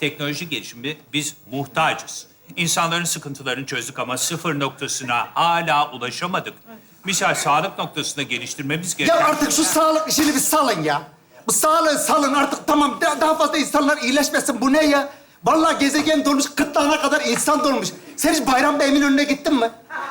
teknoloji gelişimi biz muhtacız. İnsanların sıkıntılarını çözdük ama sıfır noktasına hala ulaşamadık. Misal sağlık noktasında geliştirmemiz Ya gereken... artık şu sağlık işini bir salın ya. Bu sağlığı salın artık tamam. Da- Daha fazla insanlar iyileşmesin. Bu ne ya? Vallahi gezegen dolmuş, kıtlağına kadar insan dolmuş. Sen hiç Bayram Bey'in önüne gittin mi?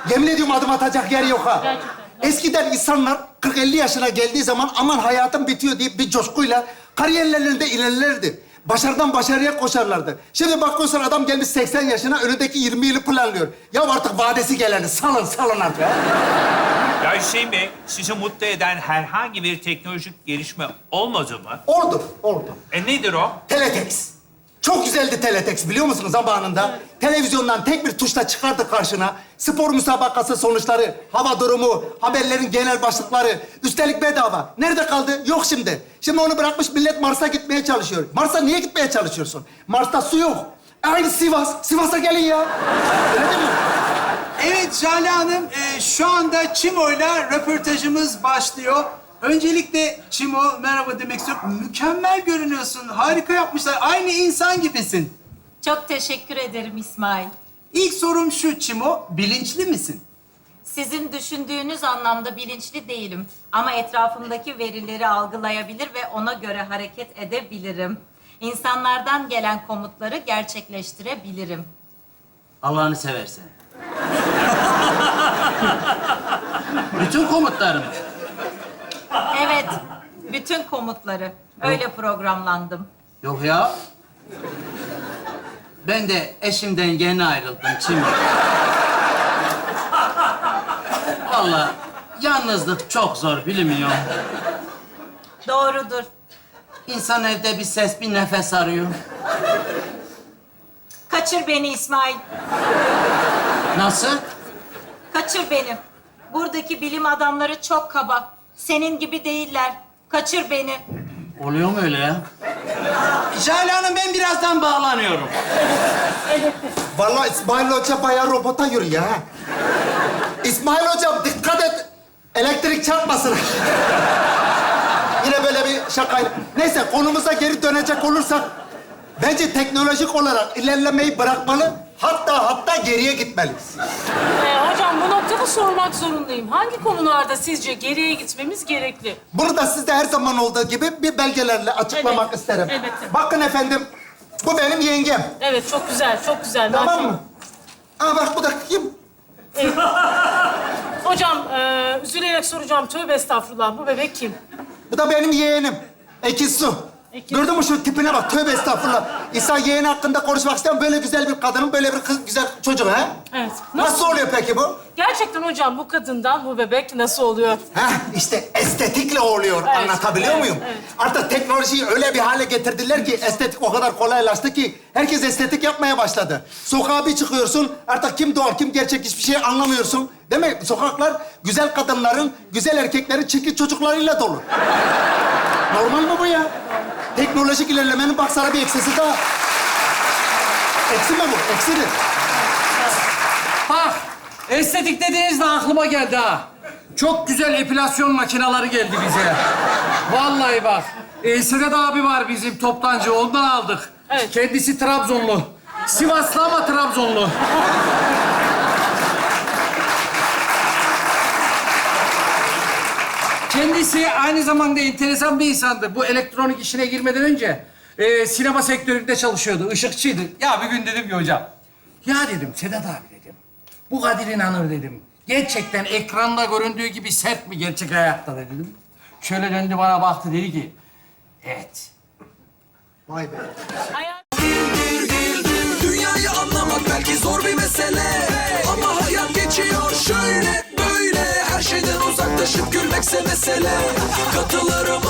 Yemin ediyorum adım atacak yer yok ha. Eskiden insanlar 40-50 yaşına geldiği zaman aman hayatım bitiyor deyip bir coşkuyla kariyerlerinde ilerlerdi. Başarıdan başarıya koşarlardı. Şimdi bakıyorsun adam gelmiş 80 yaşına önündeki 20 yılı planlıyor. Ya artık vadesi geleni salın salın artık. Ya Hüseyin Bey, sizi mutlu eden herhangi bir teknolojik gelişme olmadı mı? Oldu, oldu. E nedir o? Teletext. Çok güzeldi Teletext biliyor musunuz zamanında? Televizyondan tek bir tuşla çıkardı karşına. Spor müsabakası sonuçları, hava durumu, haberlerin genel başlıkları. Üstelik bedava. Nerede kaldı? Yok şimdi. Şimdi onu bırakmış millet Mars'a gitmeye çalışıyor. Mars'a niye gitmeye çalışıyorsun? Mars'ta su yok. Aynı Sivas. Sivas'a gelin ya. Öyle değil mi? Evet Jale Hanım, e, şu anda Çimo'yla röportajımız başlıyor. Öncelikle Çimo merhaba demek istiyorum. Mükemmel görünüyorsun, harika yapmışlar. Aynı insan gibisin. Çok teşekkür ederim İsmail. İlk sorum şu Çimo, bilinçli misin? Sizin düşündüğünüz anlamda bilinçli değilim. Ama etrafımdaki verileri algılayabilir ve ona göre hareket edebilirim. İnsanlardan gelen komutları gerçekleştirebilirim. Allah'ını seversen. Bütün komutlarım. Bütün komutları. Öyle programlandım. Yok ya. Ben de eşimden yeni ayrıldım Çin. Vallahi yalnızlık çok zor bilmiyor. Doğrudur. İnsan evde bir ses, bir nefes arıyor. Kaçır beni İsmail. Nasıl? Kaçır beni. Buradaki bilim adamları çok kaba. Senin gibi değiller. Kaçır beni. Oluyor mu öyle ya? Jale Hanım ben birazdan bağlanıyorum. Vallahi İsmail Hoca bayağı robota yürüyor ha. İsmail Hocam dikkat et. Elektrik çarpmasın. Yine böyle bir şakayla. Neyse konumuza geri dönecek olursak... Bence teknolojik olarak ilerlemeyi bırakmalı. Hatta hatta geriye gitmeliyiz. Ee, noktada sormak zorundayım. Hangi konularda sizce geriye gitmemiz gerekli? Bunu da siz de her zaman olduğu gibi bir belgelerle açıklamak Evet, isterim. elbette. Bakın efendim, bu benim yengem. Evet, çok güzel, çok güzel. Tamam Maşallah. mı? Aa bak bu da kim? Hocam, e, üzülerek soracağım. Tövbe estağfurullah. Bu bebek kim? Bu da benim yeğenim. Ekin Su. Ekin- Gördün mü şu tipine bak. Tövbe estağfurullah. İsa yeğeni hakkında konuşmak isteyen böyle güzel bir kadının böyle bir kız, güzel çocuğu ha? Evet. Nasıl oluyor peki bu? Gerçekten hocam bu kadından bu bebek nasıl oluyor? Heh, işte estetikle oluyor. Evet, Anlatabiliyor evet, muyum? evet. Artık teknolojiyi öyle bir hale getirdiler ki estetik o kadar kolaylaştı ki herkes estetik yapmaya başladı. Sokağa bir çıkıyorsun artık kim doğal kim gerçek hiçbir şey anlamıyorsun. Değil mi? Sokaklar güzel kadınların, güzel erkeklerin çirkin çocuklarıyla dolu. Normal mi bu ya? Teknolojik ilerlemenin bak sana bir eksisi daha. Eksi mi bu? Eksidir. Bak, estetik dediğinizde aklıma geldi ha. Çok güzel epilasyon makineleri geldi bize. Vallahi bak. Ee, Sedat abi var bizim toptancı, ondan aldık. Evet. Kendisi Trabzonlu. Sivaslı ama Trabzonlu. Kendisi aynı zamanda enteresan bir insandı. Bu elektronik işine girmeden önce e, sinema sektöründe çalışıyordu, ışıkçıydı. Ya bir gün dedim ki hocam, ya dedim Sedat abi dedim, bu Kadir İnanır dedim. Gerçekten ekranda göründüğü gibi sert mi gerçek hayatta da dedim. Şöyle döndü bana baktı dedi ki, evet. Vay be. Dünyayı anlamak mesele. Katılarımıza